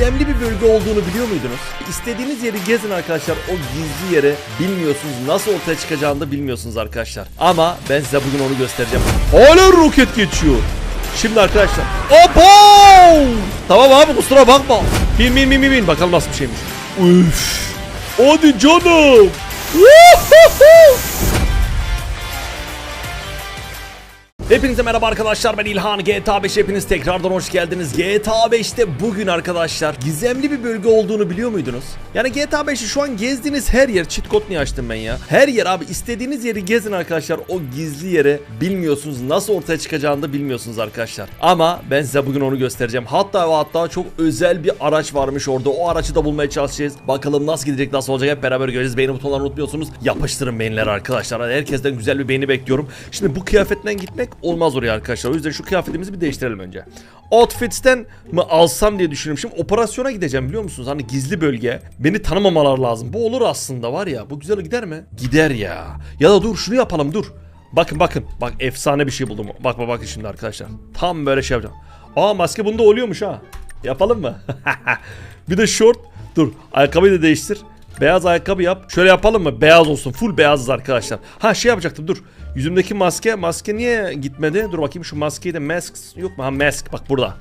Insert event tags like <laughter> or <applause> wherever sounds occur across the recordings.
gizemli bir bölge olduğunu biliyor muydunuz? İstediğiniz yeri gezin arkadaşlar. O gizli yeri bilmiyorsunuz. Nasıl ortaya çıkacağını da bilmiyorsunuz arkadaşlar. Ama ben size bugün onu göstereceğim. Hala roket geçiyor. Şimdi arkadaşlar. Opo! Tamam abi kusura bakma. Bin bin bin bin bin. Bakalım nasıl bir şeymiş. Üf. Hadi canım. Hepinize merhaba arkadaşlar ben İlhan GTA 5 hepiniz tekrardan hoş geldiniz GTA 5'te bugün arkadaşlar gizemli bir bölge olduğunu biliyor muydunuz? Yani GTA 5'i şu an gezdiğiniz her yer cheat code niye açtım ben ya? Her yer abi istediğiniz yeri gezin arkadaşlar o gizli yere bilmiyorsunuz nasıl ortaya çıkacağını da bilmiyorsunuz arkadaşlar. Ama ben size bugün onu göstereceğim hatta ve hatta çok özel bir araç varmış orada o aracı da bulmaya çalışacağız. Bakalım nasıl gidecek nasıl olacak hep beraber göreceğiz beğeni butonlarını unutmuyorsunuz yapıştırın beğenileri arkadaşlar herkesten güzel bir beğeni bekliyorum. Şimdi bu kıyafetten gitmek olmaz oraya arkadaşlar. O yüzden şu kıyafetimizi bir değiştirelim önce. Outfits'ten mı alsam diye düşünüyorum. Şimdi operasyona gideceğim biliyor musunuz? Hani gizli bölge. Beni tanımamalar lazım. Bu olur aslında var ya. Bu güzel gider mi? Gider ya. Ya da dur şunu yapalım dur. Bakın bakın. Bak efsane bir şey buldum. Bak bak bakın şimdi arkadaşlar. Tam böyle şey yapacağım. Aa maske bunda oluyormuş ha. Yapalım mı? <laughs> bir de short. Dur ayakkabıyı da değiştir. Beyaz ayakkabı yap. Şöyle yapalım mı? Beyaz olsun. Full beyazız arkadaşlar. Ha şey yapacaktım dur. Yüzümdeki maske. Maske niye gitmedi? Dur bakayım şu maskeyi de mask yok mu? Ha mask bak burada.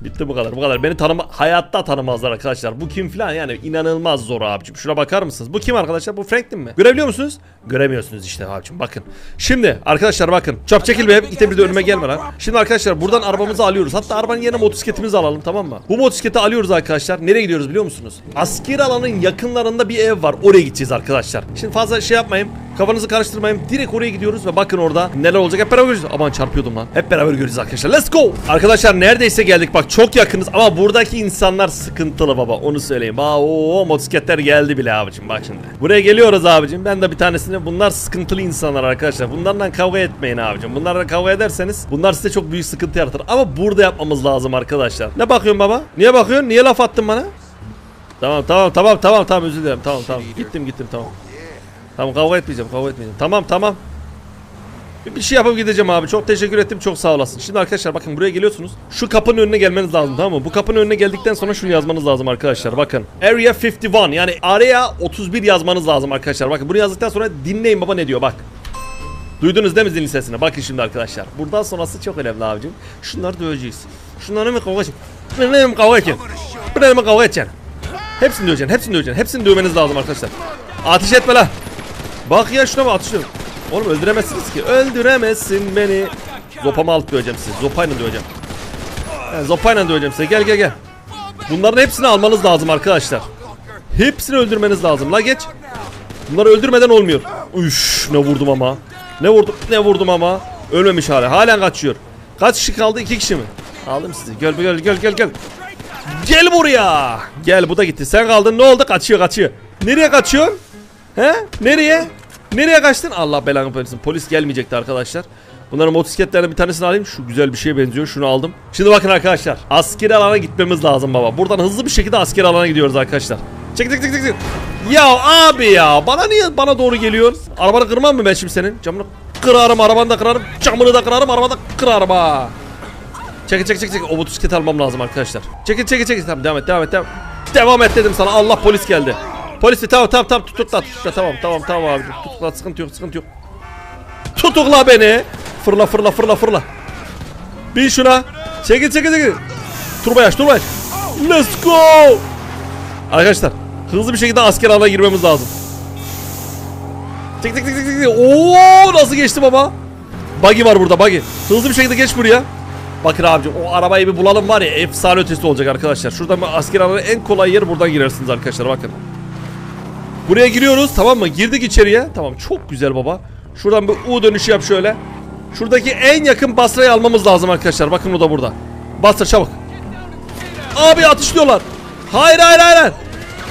Bitti bu kadar bu kadar. Beni tanıma hayatta tanımazlar arkadaşlar. Bu kim falan yani inanılmaz zor abicim. Şuna bakar mısınız? Bu kim arkadaşlar? Bu Franklin mi? Görebiliyor musunuz? Göremiyorsunuz işte abicim bakın. Şimdi arkadaşlar bakın. Çap çekil be. İte bir de önüme gelme lan. Şimdi arkadaşlar buradan arabamızı alıyoruz. Hatta arabanın yerine motosikletimizi alalım tamam mı? Bu motosikleti alıyoruz arkadaşlar. Nereye gidiyoruz biliyor musunuz? Asker alanın yakınlarında bir ev var. Oraya gideceğiz arkadaşlar. Şimdi fazla şey yapmayın. Kafanızı karıştırmayın. Direkt oraya gidiyoruz ve bakın orada neler olacak hep beraber göreceğiz. Aman çarpıyordum lan. Hep beraber göreceğiz arkadaşlar. Let's go. Arkadaşlar neredeyse geldik. Bak çok yakınız ama buradaki insanlar sıkıntılı baba. Onu söyleyeyim. Aa o motosikletler geldi bile abicim bak şimdi. Buraya geliyoruz abicim. Ben de bir tanesini bunlar sıkıntılı insanlar arkadaşlar. Bunlarla kavga etmeyin abicim. Bunlarla kavga ederseniz bunlar size çok büyük sıkıntı yaratır. Ama burada yapmamız lazım arkadaşlar. Ne bakıyorsun baba? Niye bakıyorsun? Niye laf attın bana? Tamam tamam tamam tamam tamam özür dilerim. Tamam tamam. Gittim gittim tamam. Tamam kavga etmeyeceğim kavga etmeyeceğim. Tamam tamam. Bir- şey yapıp gideceğim abi. Çok teşekkür ettim. Çok sağ olasın. Şimdi arkadaşlar bakın buraya geliyorsunuz. Şu kapının önüne gelmeniz lazım tamam mı? Bu kapının önüne geldikten sonra şunu yazmanız lazım arkadaşlar. Bakın. Area 51 yani Area 31 yazmanız lazım arkadaşlar. Bakın bunu yazdıktan sonra dinleyin baba ne diyor bak. Duydunuz değil mi zilin sesini? Bakın şimdi arkadaşlar. Buradan sonrası çok önemli abicim. Şunları döveceğiz. Şunları mı kavga edeceksin? Bunları mı kavga edeceksin? Bunları mı kavga edeceksin? Hepsini döveceksin. Hepsini döveceksin. Hepsini dövmeniz lazım arkadaşlar. Ateş etme lan. Bak ya şuna bak atışıyor. Oğlum öldüremezsiniz ki. Öldüremezsin beni. Zopamı alıp döveceğim sizi. Zopayla döveceğim. He, zopayla döveceğim size. Gel gel gel. Bunların hepsini almanız lazım arkadaşlar. Hepsini öldürmeniz lazım. La geç. Bunları öldürmeden olmuyor. Üş ne vurdum ama. Ne vurdum ne vurdum ama. Ölmemiş hala. Halen kaçıyor. Kaç kişi kaldı? İki kişi mi? Aldım sizi. Gel gel gel gel gel. Gel buraya. Gel bu da gitti. Sen kaldın. Ne oldu? Kaçıyor kaçıyor. Nereye kaçıyorsun? He? Nereye? Nereye kaçtın? Allah belanı versin. Polis gelmeyecekti arkadaşlar. Bunların motosikletlerden bir tanesini alayım. Şu güzel bir şeye benziyor. Şunu aldım. Şimdi bakın arkadaşlar. Askeri alana gitmemiz lazım baba. Buradan hızlı bir şekilde askeri alana gidiyoruz arkadaşlar. Çek çek çek çek. Ya abi ya. Bana niye bana doğru geliyorsun? Arabanı kırmam mı ben şimdi senin? Camını kırarım. Arabanı da kırarım. Camını da kırarım. Arabanı da kırarım ha. Çek çek çek çek. O motosikleti almam lazım arkadaşlar. Çekil çekil çekil. Tamam devam et devam et devam. Devam et dedim sana. Allah polis geldi. Polisi tamam tamam tamam tutukla tutukla tamam tamam tamam abi tutukla sıkıntı yok sıkıntı yok. Tutukla beni. Fırla fırla fırla fırla. Bin şuna. Çekil çekil çekil. Turbo aç turbo aç. Let's go. Arkadaşlar hızlı bir şekilde asker alana girmemiz lazım. Çek çek çek çek çek. Oo nasıl geçti baba? Buggy var burada buggy. Hızlı bir şekilde geç buraya. Bakın abicim o arabayı bir bulalım var ya efsane ötesi olacak arkadaşlar. Şuradan asker alana en kolay yer buradan girersiniz arkadaşlar bakın. Buraya giriyoruz tamam mı? Girdik içeriye. Tamam çok güzel baba. Şuradan bir U dönüşü yap şöyle. Şuradaki en yakın Basra'yı almamız lazım arkadaşlar. Bakın o da burada. Basra çabuk. Abi atışlıyorlar. Hayır hayır hayır.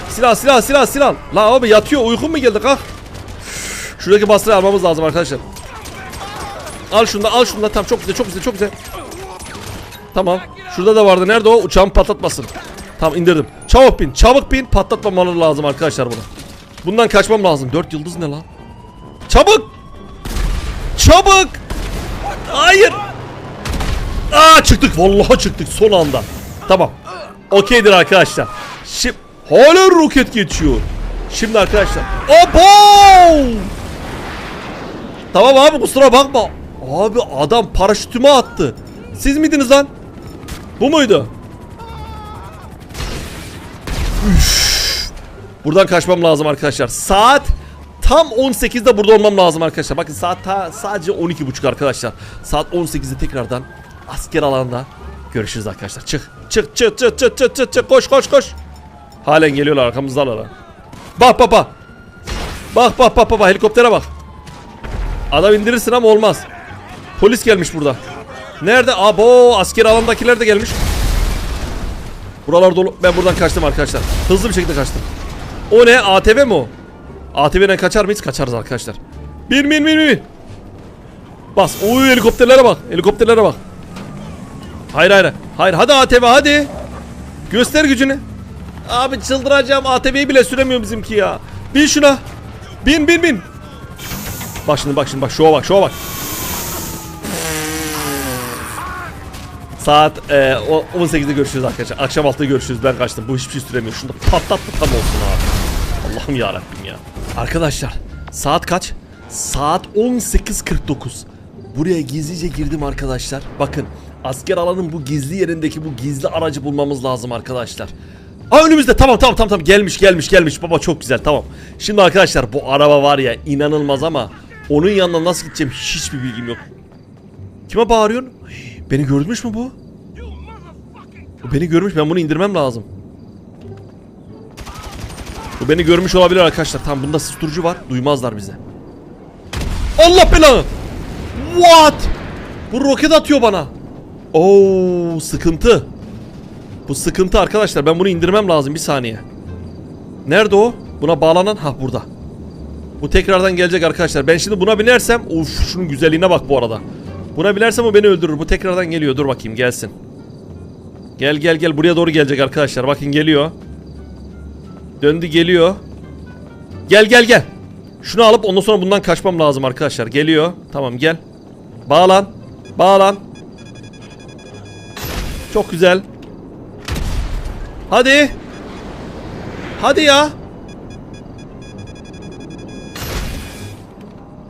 Silah silah silah silah. La abi yatıyor uykun mu geldi kalk. Şuradaki Basra'yı almamız lazım arkadaşlar. Al şunu da al şunu da tamam çok güzel çok güzel çok güzel. Tamam. Şurada da vardı. Nerede o? Uçağımı patlatmasın. Tamam indirdim. Çabuk bin. Çabuk bin. Patlatmamaları lazım arkadaşlar bunu. Bundan kaçmam lazım. 4 yıldız ne lan? Çabuk! Çabuk! Hayır! Aa çıktık. Vallahi çıktık son anda. Tamam. okeydir arkadaşlar. Şimdi hala roket geçiyor. Şimdi arkadaşlar. Abo! Tamam abi kusura bakma. Abi adam paraşütümü attı. Siz miydiniz lan? Bu muydu? Üf. Buradan kaçmam lazım arkadaşlar. Saat tam 18'de burada olmam lazım arkadaşlar. Bakın saat ta, sadece 12.30 arkadaşlar. Saat 18'de tekrardan asker alanda görüşürüz arkadaşlar. Çık. Çık çık çık çık çık çık çık koş koş koş. Halen geliyorlar arkamızdalar. ha. Bak bak bak. Bak bak bak bak bak. helikoptere bak. Adam indirirsin ama olmaz. Polis gelmiş burada. Nerede? Abo asker alandakiler de gelmiş. Buralar dolu. Ben buradan kaçtım arkadaşlar. Hızlı bir şekilde kaçtım. O ne? ATV mi o? ATV'den kaçar mıyız? Kaçarız arkadaşlar. Bin bin bin bin. Bas. Oy helikopterlere bak. Helikopterlere bak. Hayır hayır. Hayır hadi ATV hadi. Göster gücünü. Abi çıldıracağım. ATV'yi bile süremiyor bizimki ya. Bin şuna. Bin bin bin. Bak şimdi bak şimdi bak şova bak şova bak. Saat e, o- 18'de görüşürüz arkadaşlar. Akşam 6'da görüşürüz. Ben kaçtım. Bu hiçbir şey süremiyor. Şunu da tam olsun abi. Allah'ım ya Rabbim ya. Arkadaşlar saat kaç? Saat 18.49. Buraya gizlice girdim arkadaşlar. Bakın asker alanın bu gizli yerindeki bu gizli aracı bulmamız lazım arkadaşlar. Aa önümüzde tamam tamam tamam tamam gelmiş gelmiş gelmiş baba çok güzel tamam. Şimdi arkadaşlar bu araba var ya inanılmaz ama onun yanına nasıl gideceğim hiçbir bilgim yok. Kime bağırıyorsun? Beni görmüş mü bu? Bu beni görmüş ben bunu indirmem lazım. Bu beni görmüş olabilir arkadaşlar. Tamam bunda susturucu var. Duymazlar bize. Allah belanı. What? Bu roket atıyor bana. Oo sıkıntı. Bu sıkıntı arkadaşlar. Ben bunu indirmem lazım bir saniye. Nerede o? Buna bağlanan ha burada. Bu tekrardan gelecek arkadaşlar. Ben şimdi buna binersem uf şunun güzelliğine bak bu arada. Buna binersem o beni öldürür. Bu tekrardan geliyor. Dur bakayım gelsin. Gel gel gel buraya doğru gelecek arkadaşlar. Bakın geliyor. Döndü geliyor. Gel gel gel. Şunu alıp ondan sonra bundan kaçmam lazım arkadaşlar. Geliyor. Tamam gel. Bağlan. Bağlan. Çok güzel. Hadi. Hadi ya.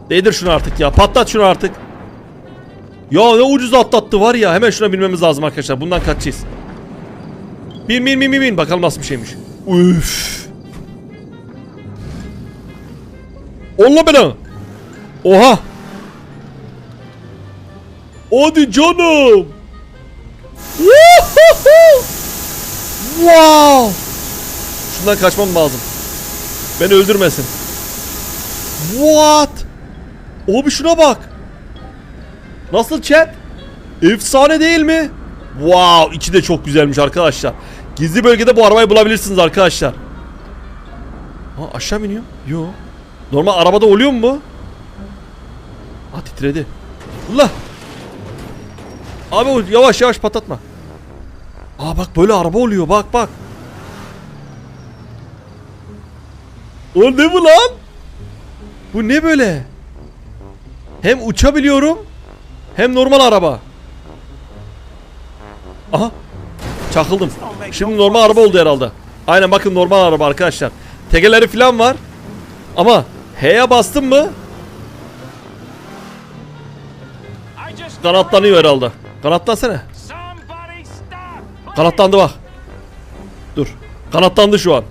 Değdir şunu artık ya. Patlat şunu artık. Ya ne ucuz atlattı var ya. Hemen şuna binmemiz lazım arkadaşlar. Bundan kaçacağız. Bin bin bin bin bin. Bakalım nasıl bir şeymiş. Üf. Allah bela. Oha. Hadi canım. Wow. Şundan kaçmam lazım. Beni öldürmesin. What? Abi şuna bak. Nasıl chat? Efsane değil mi? Wow, içi de çok güzelmiş arkadaşlar. Gizli bölgede bu arabayı bulabilirsiniz arkadaşlar. Ha aşağı biniyor. Yo. Normal arabada oluyor mu bu? Ha titredi. Allah. Abi yavaş yavaş patlatma. Aa bak böyle araba oluyor bak bak. O ne bu lan? Bu ne böyle? Hem uçabiliyorum hem normal araba. Aha. Çakıldım. Şimdi normal araba oldu herhalde. Aynen bakın normal araba arkadaşlar. Tekeleri falan var. Ama H'ye bastım mı kanatlanıyor herhalde. Kanatlansana. Kanatlandı bak. Dur. Kanatlandı şu an.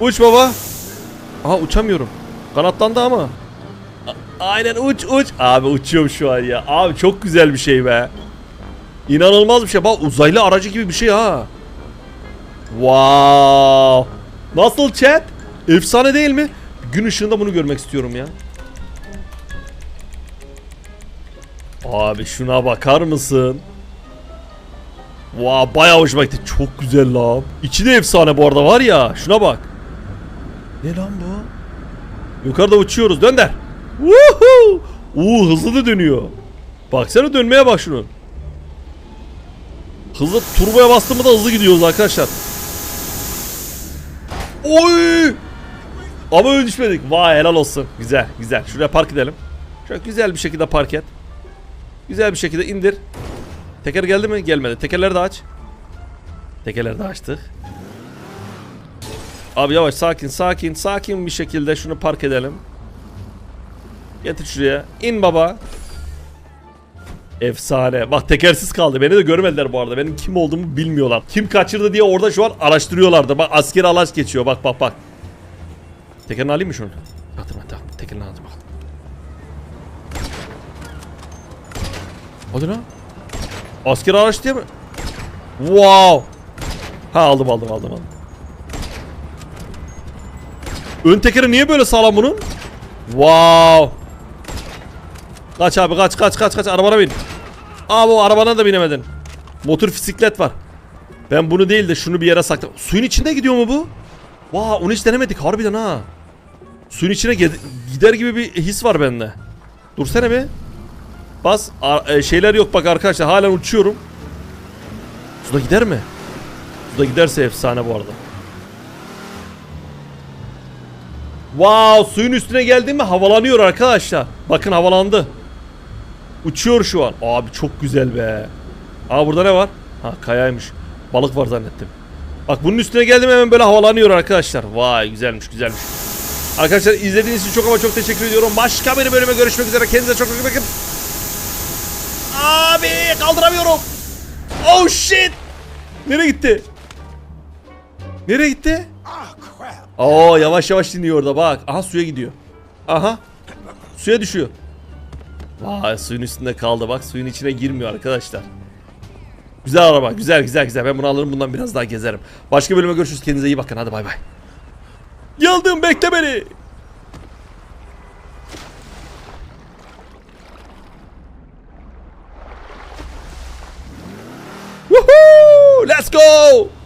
Uç baba. Aha uçamıyorum. Kanatlandı ama. Aynen uç uç. Abi uçuyorum şu an ya. Abi çok güzel bir şey be. İnanılmaz bir şey. Bak uzaylı aracı gibi bir şey ha. Wow. Nasıl chat? Efsane değil mi? Gün ışığında bunu görmek istiyorum ya. Abi şuna bakar mısın? Wow, bayağı hoşuma gitti. Çok güzel lan. İçi de efsane bu arada var ya. Şuna bak. Ne lan bu? Yukarıda uçuyoruz. Dönder. Woohoo! Uuu hızlı da dönüyor. Baksana dönmeye bak. Hızlı turboya bastığımda da hızlı gidiyoruz arkadaşlar. Oy! Ama öyle düşmedik. Vay helal olsun. Güzel güzel. Şuraya park edelim. Şöyle güzel bir şekilde park et. Güzel bir şekilde indir. Teker geldi mi? Gelmedi. Tekerleri de aç. Tekerleri de açtık. Abi yavaş sakin sakin sakin bir şekilde şunu park edelim. Getir şuraya. İn baba. Efsane. Bak tekersiz kaldı. Beni de görmediler bu arada. Benim kim olduğumu bilmiyorlar. Kim kaçırdı diye orada şu an araştırıyorlardı. Bak askeri alaç geçiyor. Bak bak bak. Tekerini alayım mı şunu? Atırma tamam. Tekerini aldım bak. Hadi lan. Askeri araç diye mi? Wow. Ha aldım aldım aldım aldım. Ön tekeri niye böyle sağlam bunun? Wow. Kaç abi kaç kaç kaç kaç arabana bin. Aa bu arabana da binemedin. Motor bisiklet var. Ben bunu değil de şunu bir yere sakla. Suyun içinde gidiyor mu bu? Vaa onu hiç denemedik harbiden ha. Suyun içine gider gibi bir his var bende. Dursana bir. Bas. Ar- e, şeyler yok bak arkadaşlar halen uçuyorum. Suda gider mi? Suda giderse efsane bu arada. Wow suyun üstüne geldi mi havalanıyor arkadaşlar. Bakın havalandı. Uçuyor şu an. Abi çok güzel be. Aa burada ne var? Ha kayaymış. Balık var zannettim. Bak bunun üstüne geldim hemen böyle havalanıyor arkadaşlar. Vay güzelmiş güzelmiş. Arkadaşlar izlediğiniz için çok ama çok teşekkür ediyorum. Başka bir bölüme görüşmek üzere. Kendinize çok iyi bakın. Abi kaldıramıyorum. Oh shit. Nereye gitti? Nereye gitti? Oo yavaş yavaş iniyor orada bak. Aha suya gidiyor. Aha. Suya düşüyor. Vay suyun üstünde kaldı bak suyun içine girmiyor arkadaşlar. Güzel araba güzel güzel güzel ben bunu alırım bundan biraz daha gezerim. Başka bölüme görüşürüz kendinize iyi bakın hadi bay bay. Geldim bekle beni. Woohoo! Let's go!